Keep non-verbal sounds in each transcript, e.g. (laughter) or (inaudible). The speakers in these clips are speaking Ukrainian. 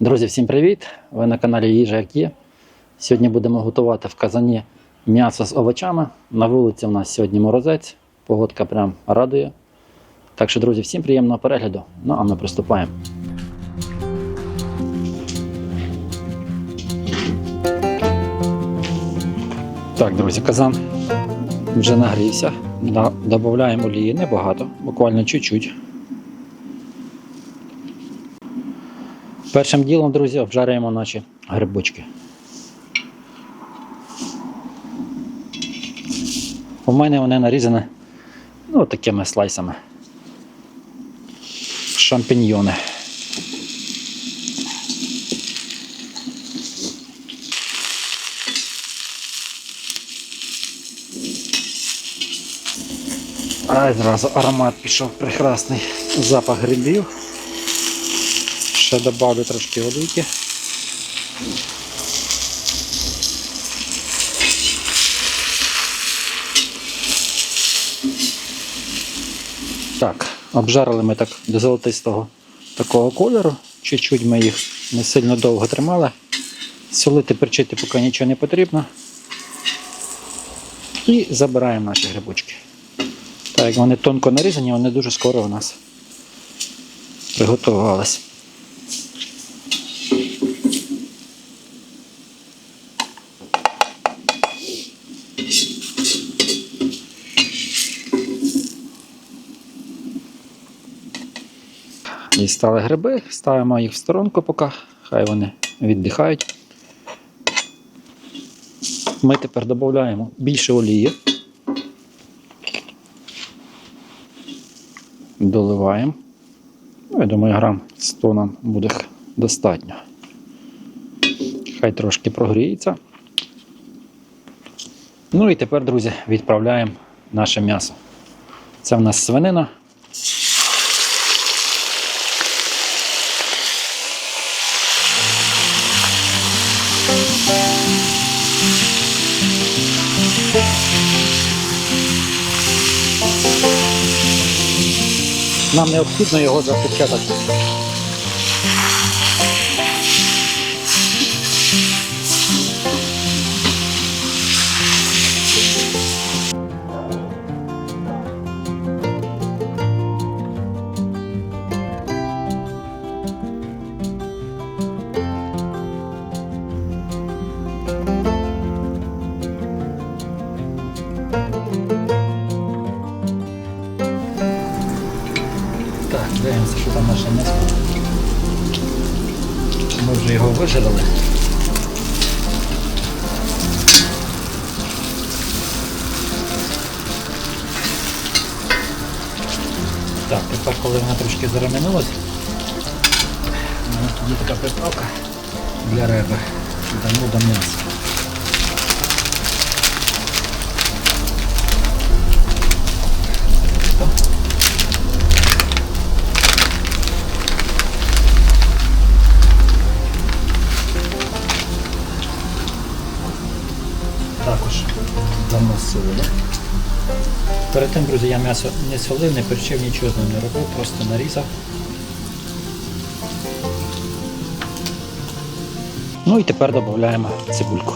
Друзі, всім привіт! Ви на каналі Їжа як є. Сьогодні будемо готувати в казані м'ясо з овочами. На вулиці у нас сьогодні морозець, погодка прям радує. Так що, друзі, всім приємного перегляду. Ну а ми приступаємо. Так, друзі, казан вже нагрівся. Да- Додаємо олії небагато, буквально чуть-чуть. Першим ділом, друзі, обжарюємо наші грибочки. У мене вони нарізані ну, такими слайсами. Шампіньйони. Ай, зразу аромат пішов прекрасний запах грибів. Ще добавлю трошки олійки. Так, обжарили ми так до золотистого такого кольору. Чуть-чуть ми їх не сильно довго тримали. Солити, перчити поки нічого не потрібно. І забираємо наші грибочки. Так, як вони тонко нарізані, вони дуже скоро у нас приготувалися. Дістали гриби, ставимо їх в сторонку поки, хай вони віддихають. Ми тепер додаємо більше олії. Доливаємо. Ну, я думаю, грам 100 нам буде достатньо. Хай трошки прогріється. Ну і тепер, друзі, відправляємо наше м'ясо. Це в нас свинина. Нам необхідно його запечатати. Дивимося, що там наше м'ясо. Ми вже його вижарили. Так, тепер, коли вона трошки заременилась, у нас тут є така приправка для риби. Дамо до м'яса. Перед я м'ясо не солив, не перчив, нічого з ним не робив, просто нарізав. Ну і тепер додаємо цибульку.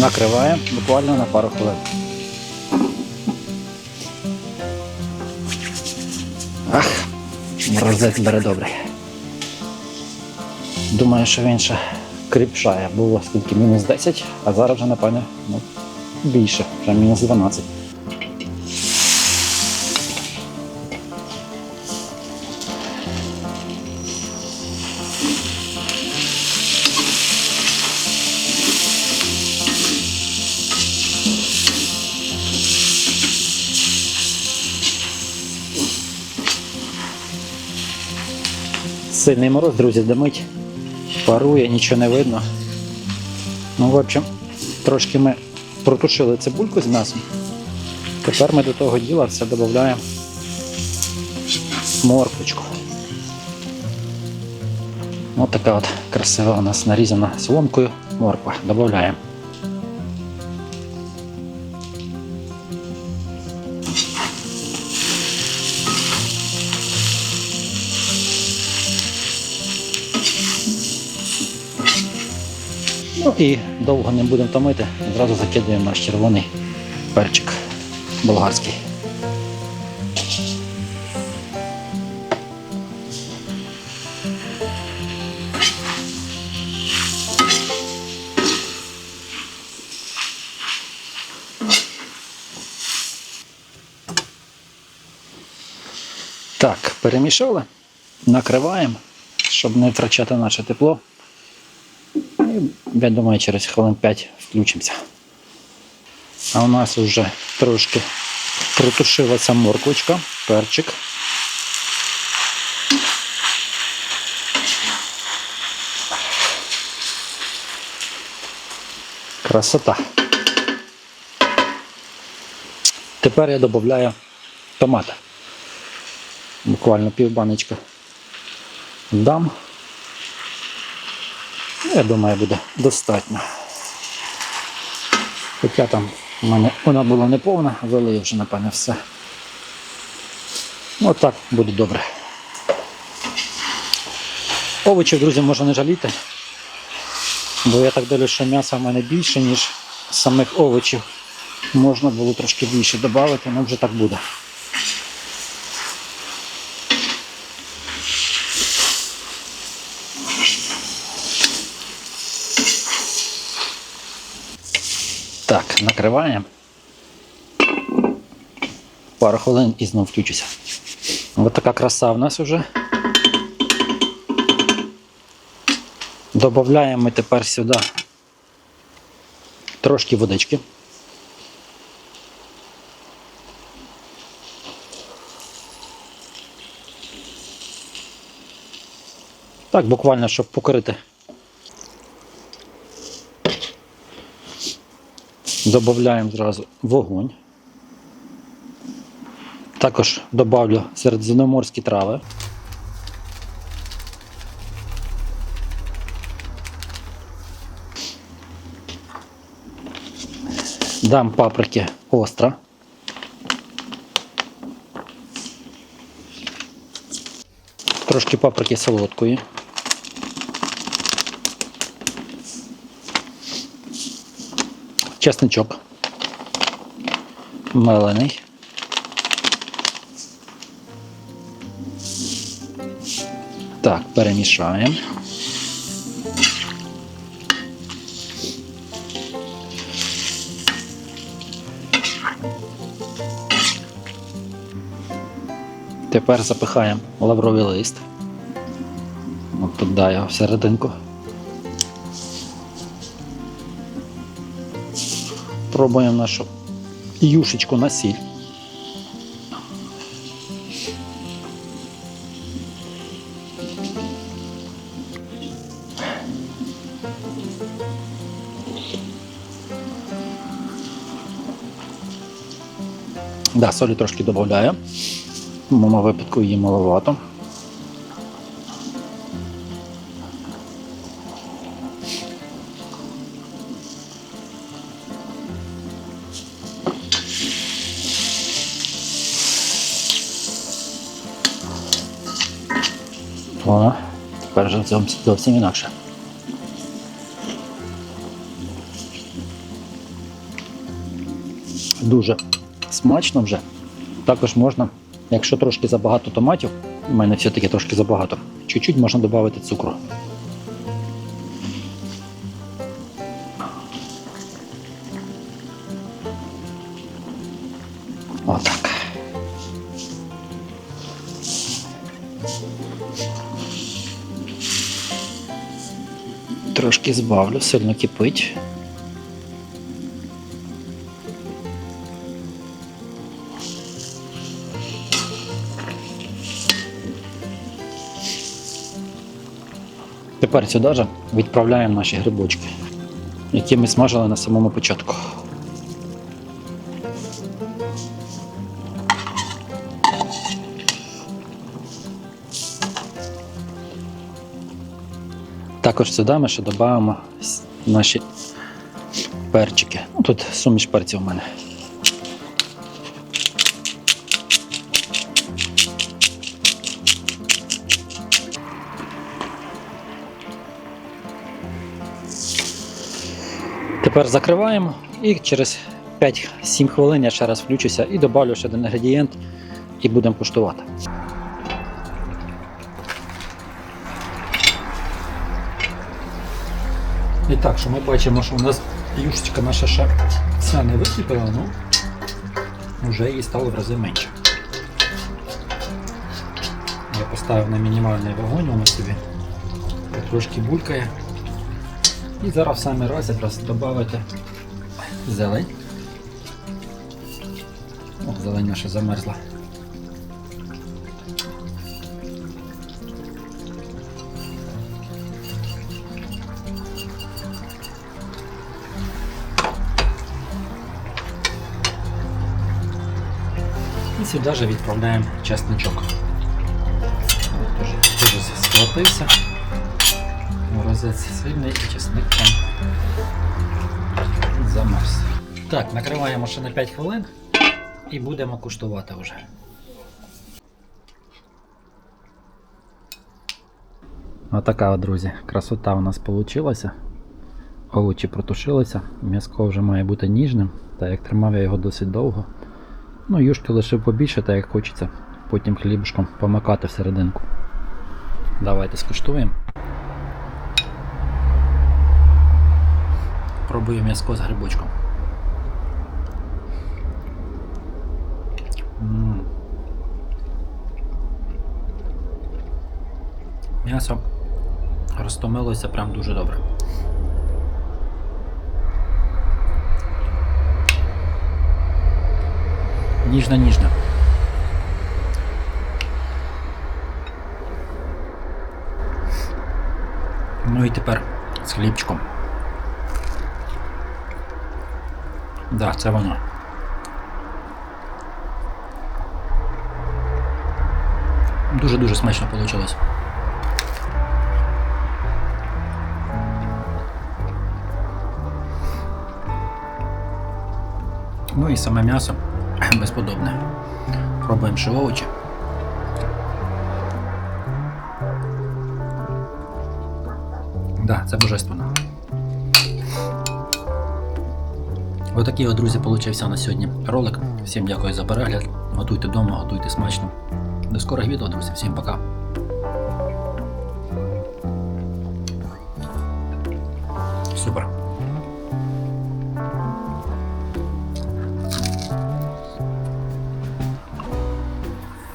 Накриваємо буквально на пару хвилин. Ах, морозець бере добрий. Думаю, що він ще кріпшає. Було скільки мінус 10, а зараз вже, напевне, ну, більше, вже мінус 12. Сильний мороз, друзі, димить, парує, нічого не видно. Ну, в общем, трошки ми протушили цибульку з м'ясом. Тепер ми до того діла все додаємо морквочку. Ось така от красива у нас нарізана соломкою морква. Додаємо. Ну і довго не будемо томити, одразу закидуємо наш червоний перчик болгарський. Так, перемішали, накриваємо, щоб не втрачати наше тепло. Я думаю, через хвилин 5 включимося. А у нас вже трошки протушилася морквочка, перчик. Красота. Тепер я додаю томати. Буквально пів баночки дам. Ну, Я думаю, буде достатньо. Хоча там в мене вона була неповна, вилию вже, напевне, все. Ну так буде добре. Овочів, друзі, можна не жаліти. Бо я так дивлюсь, що м'яса в мене більше, ніж самих овочів. Можна було трошки більше додати, але вже так буде. Так, накриваємо. Пару хвилин і знову включуся. Ось така краса в нас вже. Добавляємо ми тепер сюди трошки водички. Так, буквально, щоб покрити. Добавляємо зразу вогонь. Також добавлю середземноморські трави. Дам паприки остро. Трошки паприки солодкої. Чесничок. Мелений. Так, перемішаємо. Тепер запихаємо лавровий лист. От туди його всерединку. Пробуємо нашу юшечку на сіль. Да, солі трошки додаю. В моєму випадку її маловато. Зовсім, інакше. Дуже смачно вже. Також можна, якщо трошки забагато томатів, у мене все-таки трошки забагато, чуть-чуть можна додати цукру. Отак. Трошки збавлю, сильно кипить. Тепер сюди ж відправляємо наші грибочки, які ми смажили на самому початку. Також сюди ми ще додаємо наші перчики. Ну, тут суміш перців у мене. Тепер закриваємо і через 5-7 хвилин я ще раз включуся і добавлю ще один інгредієнт і будемо куштувати. Так, що ми бачимо, що у нас юшечка наша ще вся не висипала, ну вже її стало в рази менше. Я поставив на мінімальний вогонь, воно собі трошки булькає. І зараз в самий раз якраз додати зелень. О, зелень наша замерзла. І сюди же відправляємо чесничок. Теж, схватився. Морозець сильний і чесник там замерз. Так, накриваємо ще на 5 хвилин і будемо куштувати вже. Отака, от, друзі, красота у нас вийшла. Овочі протушилися, м'язко вже має бути ніжним, так як тримав я його досить довго. Ну, юшки лишив побільше, так як хочеться потім хлібушком помакати всерединку. Давайте скуштуємо. Пробую м'язко з грибочком. М'ясо розтомилося прям дуже добре. Ніжно-ніжно. Ну і тепер з хлібчиком. Да, це воно. Дуже-дуже смачно вийшло. Ну і саме м'ясо (clears throat) безподобне. Пробуємо ще овочі. Да, це божественно. Отакий, от, друзі, получився на сьогодні ролик. Всім дякую за перегляд. Готуйте вдома, готуйте смачно. До скорих відео, друзі. Всім пока.